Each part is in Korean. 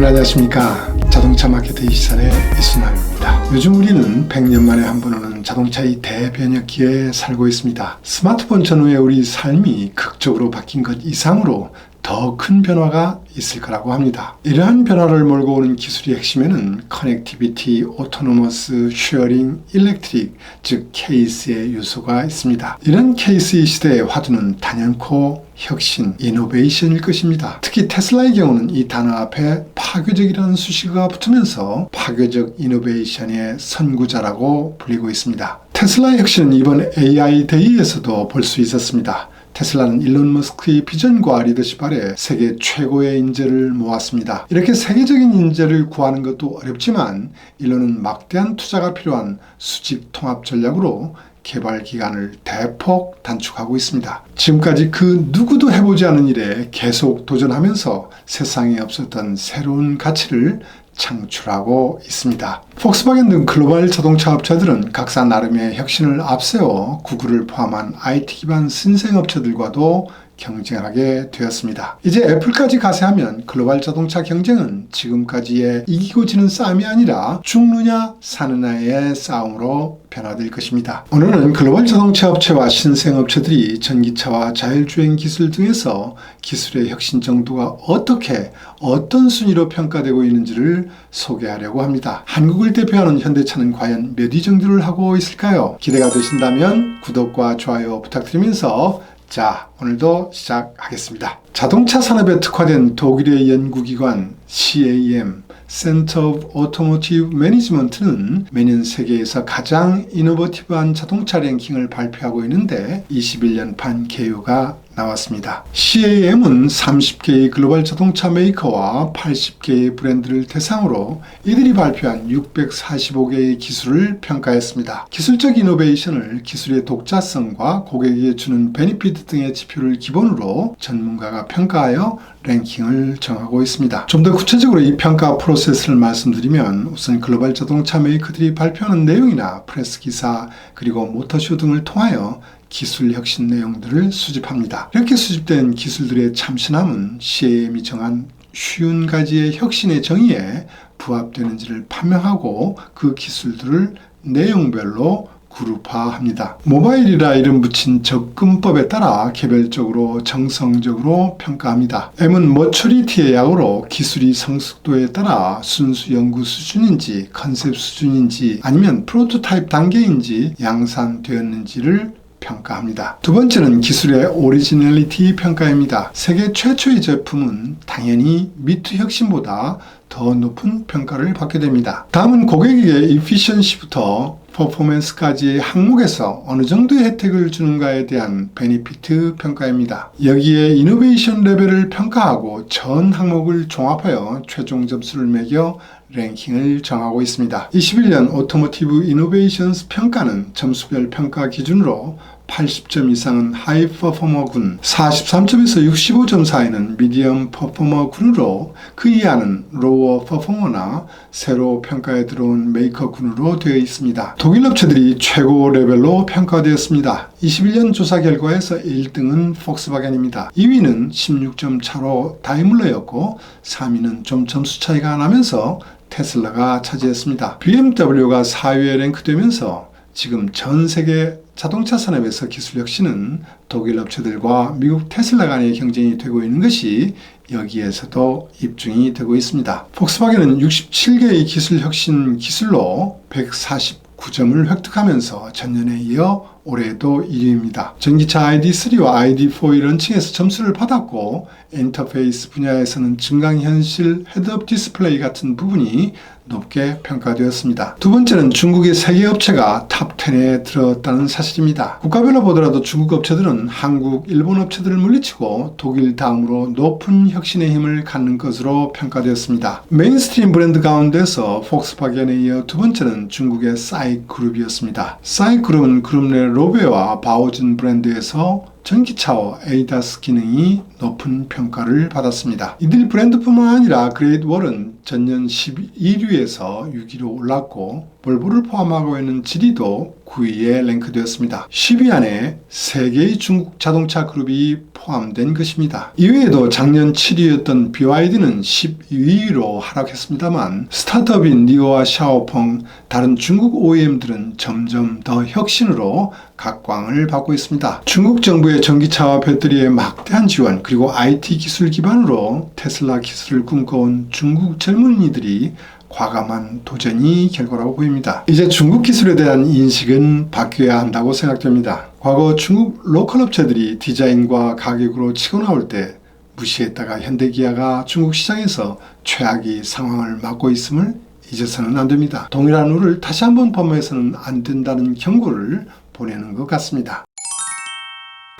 여러분 안녕하십니까? 자동차 마케트 이시선의 이순남입니다. 요즘 우리는 100년 만에 한 번 오는 자동차의 대변혁기에 살고 있습니다. 스마트폰 전후에 우리 삶이 극적으로 바뀐 것 이상으로 더 큰 변화가 있을 거라고 합니다. 이러한 변화를 몰고 오는 기술의 핵심에는 커넥티비티, 오토노머스, 쉐어링, 일렉트릭, 즉 케이스의 요소가 있습니다. 이런 케이스의 시대의 화두는 단연코 혁신, 이노베이션일 것입니다. 특히 테슬라의 경우는 이 단어 앞에 파괴적이라는 수식어가 붙으면서 파괴적 이노베이션의 선구자라고 불리고 있습니다. 테슬라의 혁신은 이번 AI 데이에서도 볼 수 있었습니다. 테슬라는 일론 머스크의 비전과 리더십 아래 세계 최고의 인재를 모았습니다. 이렇게 세계적인 인재를 구하는 것도 어렵지만 일론은 막대한 투자가 필요한 수직 통합 전략으로 개발 기간을 대폭 단축하고 있습니다. 지금까지 그 누구도 해보지 않은 일에 계속 도전하면서 세상에 없었던 새로운 가치를 창출하고 있습니다. 폭스바겐 등 글로벌 자동차 업체들은 각사 나름의 혁신을 앞세워 구글을 포함한 IT 기반 신생 업체들과도 경쟁하게 되었습니다. 이제 애플까지 가세하면 글로벌 자동차 경쟁은 지금까지의 이기고 지는 싸움이 아니라 죽느냐 사느냐의 싸움으로 변화될 것입니다. 오늘은 글로벌 자동차 업체와 신생 업체들이 전기차와 자율주행 기술 등에서 기술의 혁신 정도가 어떻게 어떤 순위로 평가되고 있는지를 소개하려고 합니다. 한국을 대표하는 현대차는 과연 몇 위 정도를 하고 있을까요? 기대가 되신다면 구독과 좋아요 부탁드리면서 자, 오늘도 시작하겠습니다. 자동차 산업에 특화된 독일의 연구기관 CAM Center of Automotive Management는 매년 세계에서 가장 이노버티브한 자동차 랭킹을 발표하고 있는데 21년판 개요가 나왔습니다. CAM은 30개의 글로벌 자동차 메이커와 80개의 브랜드를 대상으로 이들이 발표한 645개의 기술을 평가했습니다. 기술적 이노베이션을 기술의 독자성과 고객에게 주는 베니피트 등의 지표를 기본으로 전문가가 평가하여 랭킹을 정하고 있습니다. 좀 더 구체적으로 이 평가 프로세스를 말씀드리면 우선 글로벌 자동차 메이커들이 발표하는 내용이나 프레스 기사 그리고 모터쇼 등을 통하여 기술 혁신 내용들을 수집합니다. 이렇게 수집된 기술들의 참신함은 CAM이 정한 쉬운 가지의 혁신의 정의에 부합되는지를 판명하고 그 기술들을 내용별로 그룹화합니다. 모바일이라 이름 붙인 접근법에 따라 개별적으로 정성적으로 평가합니다. M은 머처리티의 약으로 기술이 성숙도에 따라 순수 연구 수준인지 컨셉 수준인지 아니면 프로토타입 단계인지 양산되었는지를 평가합니다. 두 번째는 기술의 오리지널리티 평가입니다. 세계 최초의 제품은 당연히 미투 혁신보다 더 높은 평가를 받게 됩니다. 다음은 고객에게 이피션시부터 퍼포먼스까지의 항목에서 어느 정도의 혜택을 주는가에 대한 베니피트 평가입니다. 여기에 이노베이션 레벨을 평가하고 전 항목을 종합하여 최종 점수를 매겨 랭킹을 정하고 있습니다. 21년 오토모티브 이노베이션스 평가는 점수별 평가 기준으로 80점 이상은 하이 퍼포머군, 43점에서 65점 사이는 미디엄 퍼포머군으로 그 이하는 로어 퍼포머나 새로 평가에 들어온 메이커군으로 되어 있습니다. 독일 업체들이 최고 레벨로 평가되었습니다. 21년 조사 결과에서 1등은 폭스바겐입니다. 2위는 16점 차로 다이물러였고 3위는 좀 점수 차이가 나면서 테슬라가 차지했습니다. BMW가 4위에 랭크되면서 지금 전 세계 자동차 산업에서 기술 혁신은 독일 업체들과 미국 테슬라 간의 경쟁이 되고 있는 것이 여기에서도 입증이 되고 있습니다. 폭스바겐은 67개의 기술 혁신 기술로 149점을 획득하면서 전년에 이어 올해도 1위입니다. 전기차 ID3와 ID4의 런칭에서 점수를 받았고 인터페이스 분야에서는 증강현실 헤드업 디스플레이 같은 부분이 높게 평가되었습니다. 두 번째는 중국의 세계 업체가 탑 10에 들었다는 사실입니다. 국가별로 보더라도 중국 업체들은 한국, 일본 업체들을 물리치고 독일 다음으로 높은 혁신의 힘을 갖는 것으로 평가되었습니다. 메인스트림 브랜드 가운데서 폭스바겐에 이어 두 번째는 중국의 사이그룹이었습니다. 사이그룹은 그룹 내 로베와 바오진 브랜드에서 전기차와 에이다스 기능이 높은 평가를 받았습니다. 이들 브랜드뿐만 아니라 그레이드 월은 전년 11위에서 6위로 올랐고 볼보를 포함하고 있는 지리도 9위에 랭크되었습니다. 10위 안에 3개의 중국 자동차 그룹이 포함된 것입니다. 이외에도 작년 7위였던 BYD는 12위로 하락했습니다만 스타트업인 니오와 샤오펑 다른 중국 OEM들은 점점 더 혁신으로 각광을 받고 있습니다. 중국 정부의 전기차와 배터리의 막대한 지원 그리고 IT 기술 기반으로 테슬라 기술을 꿈꿔온 중국 젊은이들이 과감한 도전이 결과라고 보입니다. 이제 중국 기술에 대한 인식은 바뀌어야 한다고 생각됩니다. 과거 중국 로컬 업체들이 디자인과 가격으로 치고 나올 때 무시했다가 현대기아가 중국 시장에서 최악의 상황을 맞고 있음을 잊어서는 안 됩니다. 동일한 룰을 다시 한번 범해서는 안 된다는 경고를 보내는 것 같습니다.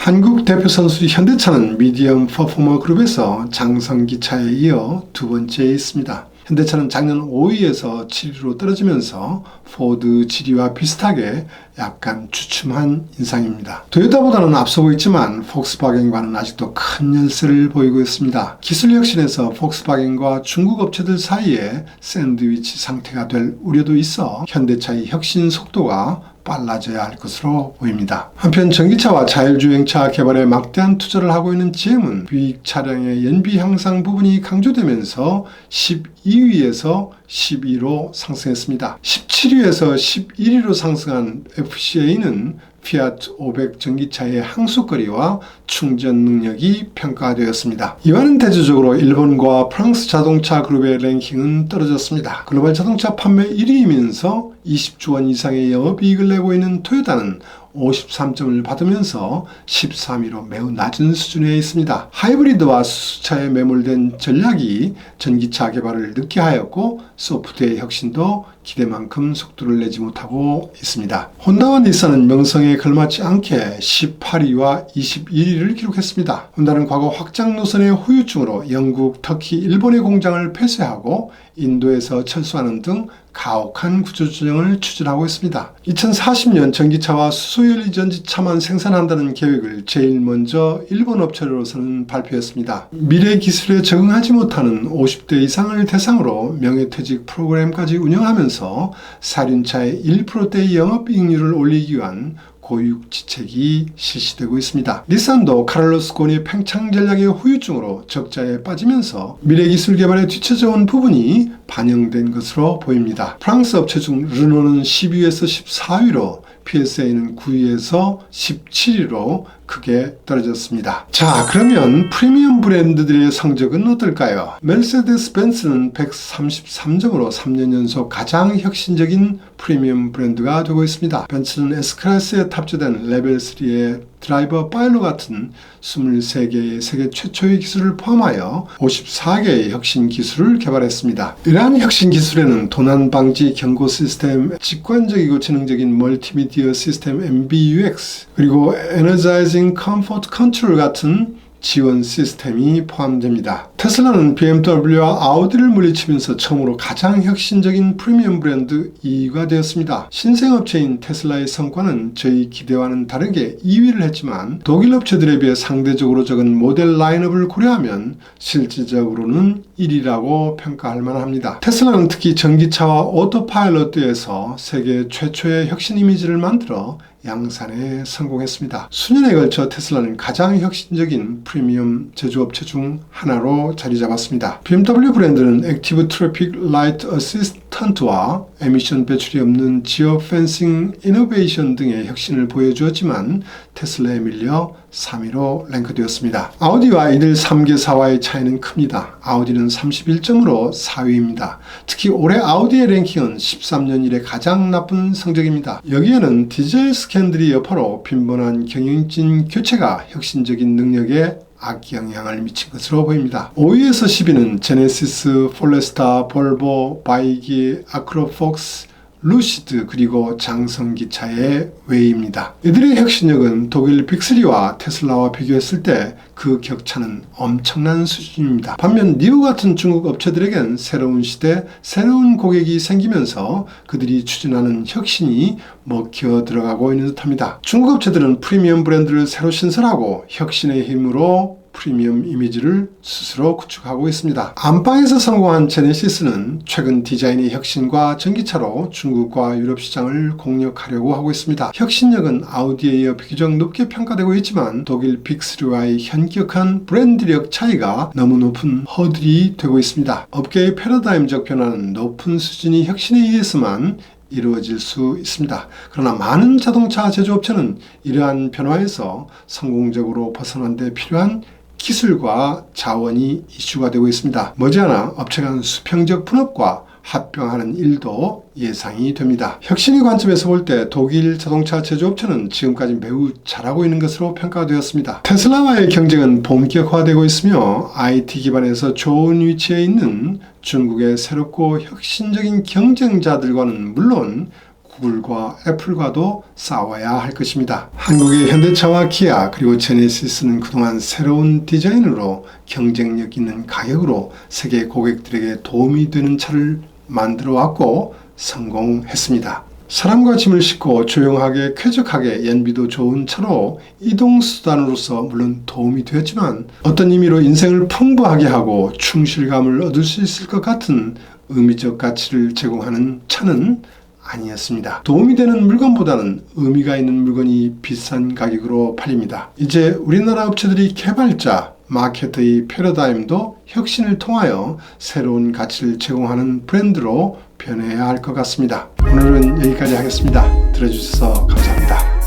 한국 대표 선수 현대차는 미디엄 퍼포머 그룹에서 장성기 차에 이어 두 번째에 있습니다. 현대차는 작년 5위에서 7위로 떨어지면서 포드 7위와 비슷하게 약간 주춤한 인상입니다. 토요타보다는 앞서고 있지만 폭스바겐과는 아직도 큰 열세를 보이고 있습니다. 기술 혁신에서 폭스바겐과 중국 업체들 사이에 샌드위치 상태가 될 우려도 있어 현대차의 혁신 속도가 빨라져야 할 것으로 보입니다. 한편 전기차와 자율주행차 개발에 막대한 투자를 하고 있는 GM은 부익 차량의 연비 향상 부분이 강조되면서 12위에서 12로 상승했습니다. 17위에서 11위로 상승한 FCA는 피아트 500 전기차의 항속거리와 충전 능력이 평가되었습니다. 이와는 대조적으로 일본과 프랑스 자동차 그룹의 랭킹은 떨어졌습니다. 글로벌 자동차 판매 1위이면서 20조 원 이상의 영업이익을 내고 있는 토요타는 53점을 받으면서 13위로 매우 낮은 수준에 있습니다. 하이브리드와 수차에 매몰된 전략이 전기차 개발을 늦게 하였고 소프트웨어 혁신도 기대만큼 속도를 내지 못하고 있습니다. 혼다와 닛산은 명성에 걸맞지 않게 18위와 21위를 기록했습니다. 혼다는 과거 확장 노선의 후유증으로 영국, 터키, 일본의 공장을 폐쇄하고 인도에서 철수하는 등 가혹한 구조조정을 추진하고 있습니다. 2040년 전기차와 수소연료 전지차만 생산한다는 계획을 제일 먼저 일본 업체로서는 발표했습니다. 미래 기술에 적응하지 못하는 50대 이상을 대상으로 명예퇴직 프로그램까지 운영하면서 사륜차의 1%대 영업이익률을 올리기 위한 고육지책이 실시되고 있습니다. 닛산도 카를로스 곤이 팽창 전략의 후유증으로 적자에 빠지면서 미래기술 개발에 뒤처져 온 부분이 반영된 것으로 보입니다. 프랑스 업체 중 르노는 12위에서 14위로 PSA는 9위에서 17위로 크게 떨어졌습니다. 자, 그러면 프리미엄 브랜드들의 성적은 어떨까요? 멜세데스 벤츠는 133점으로 3년 연속 가장 혁신적인 프리미엄 브랜드가 되고 있습니다. 벤츠는 S클래스에 탑재된 레벨 3의 드라이버 파일로 같은 23개의 세계 최초의 기술을 포함하여 54개의 혁신 기술을 개발했습니다. 이러한 혁신 기술에는 도난 방지 경고 시스템, 직관적이고 지능적인 멀티미디어 시스템 MBUX, 그리고 에너자이징 컴포트 컨트롤 같은 지원 시스템이 포함됩니다. 테슬라는 BMW와 아우디를 물리치면서 처음으로 가장 혁신적인 프리미엄 브랜드 2위가 되었습니다. 신생업체인 테슬라의 성과는 저희 기대와는 다르게 2위를 했지만 독일 업체들에 비해 상대적으로 적은 모델 라인업을 고려하면 실질적으로는 1위라고 평가할 만합니다. 테슬라는 특히 전기차와 오토파일럿에서 세계 최초의 혁신 이미지를 만들어 양산에 성공했습니다. 수년에 걸쳐 테슬라는 가장 혁신적인 프리미엄 제조업체 중 하나 로 자리 잡았습니다. BMW 브랜드는 액티브 트래픽 라이트 어시스턴트와 에미션 배출이 없는 지어 펜싱 이노베이션 등의 혁신을 보여주었지만 테슬라에 밀려 3위로 랭크되었습니다. 아우디와 이들 3개사와의 차이는 큽니다. 아우디는 31점으로 4위입니다. 특히 올해 아우디의 랭킹은 13년 이래 가장 나쁜 성적입니다. 여기에는 디젤 스캔들이 여파로 빈번한 경영진 교체가 혁신적인 능력에 악영향을 미친 것으로 보입니다. 5위에서 10위는 제네시스, 폴레스타, 볼보, 바이기, 아크로폭스, 루시드 그리고 장성기차의 웨이입니다. 이들의 혁신력은 독일 빅3와 테슬라와 비교했을 때 그 격차는 엄청난 수준입니다. 반면 니오 같은 중국 업체들에겐 새로운 시대, 새로운 고객이 생기면서 그들이 추진하는 혁신이 먹혀 들어가고 있는 듯합니다. 중국 업체들은 프리미엄 브랜드를 새로 신설하고 혁신의 힘으로 프리미엄 이미지를 스스로 구축하고 있습니다. 안방에서 성공한 제네시스는 최근 디자인의 혁신과 전기차로 중국과 유럽 시장을 공략하려고 하고 있습니다. 혁신력은 아우디에 이어 비교적 높게 평가되고 있지만 독일 빅3와의 현격한 브랜드력 차이가 너무 높은 허들이 되고 있습니다. 업계의 패러다임적 변화는 높은 수준의 혁신에 의해서만 이루어질 수 있습니다. 그러나 많은 자동차 제조업체는 이러한 변화에서 성공적으로 벗어난 데 필요한 기술과 자원이 이슈가 되고 있습니다. 머지않아 업체 간 수평적 분업과 합병하는 일도 예상이 됩니다. 혁신의 관점에서 볼 때 독일 자동차 제조업체는 지금까지 매우 잘하고 있는 것으로 평가되었습니다. 테슬라와의 경쟁은 본격화되고 있으며 IT 기반에서 좋은 위치에 있는 중국의 새롭고 혁신적인 경쟁자들과는 물론 구글과 애플과도 싸워야 할 것입니다. 한국의 현대차와 기아 그리고 제네시스는 그동안 새로운 디자인으로 경쟁력 있는 가격으로 세계 고객들에게 도움이 되는 차를 만들어 왔고 성공했습니다. 사람과 짐을 싣고 조용하게 쾌적하게 연비도 좋은 차로 이동수단으로서 물론 도움이 되었지만 어떤 의미로 인생을 풍부하게 하고 충실감을 얻을 수 있을 것 같은 의미적 가치를 제공하는 차는 아니었습니다. 도움이 되는 물건보다는 의미가 있는 물건이 비싼 가격으로 팔립니다. 이제 우리나라 업체들이 개발자, 마케터의 패러다임도 혁신을 통하여 새로운 가치를 제공하는 브랜드로 변해야 할 것 같습니다. 오늘은 여기까지 하겠습니다. 들어주셔서 감사합니다.